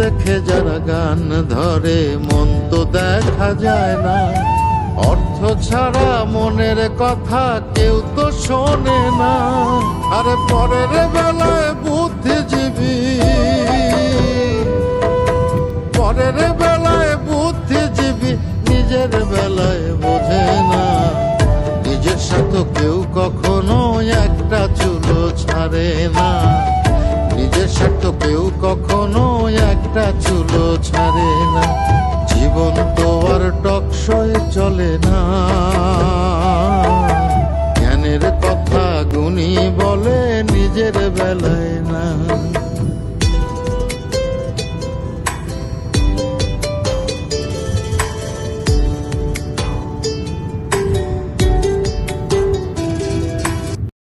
দেখে যারা গান ধরে, মন তো দেখা যায় না। অর্থ ছাড়া মনের কথা কেউ তো শোনে না। আরে পরের বেলায় বুদ্ধিজীবী। পরের বেলায় বুদ্ধিজীবী নিজের বেলায় বোঝে না। নিজের সাথে কেউ কখনো একটা চুলো ছাড়ে না। নিজের স্বার্থ কেউ কখনো ছাড়ে না জীবন তো আর টকশয়ে চলে না। জ্ঞানের কথা গুণী বলে নিজের বেলায়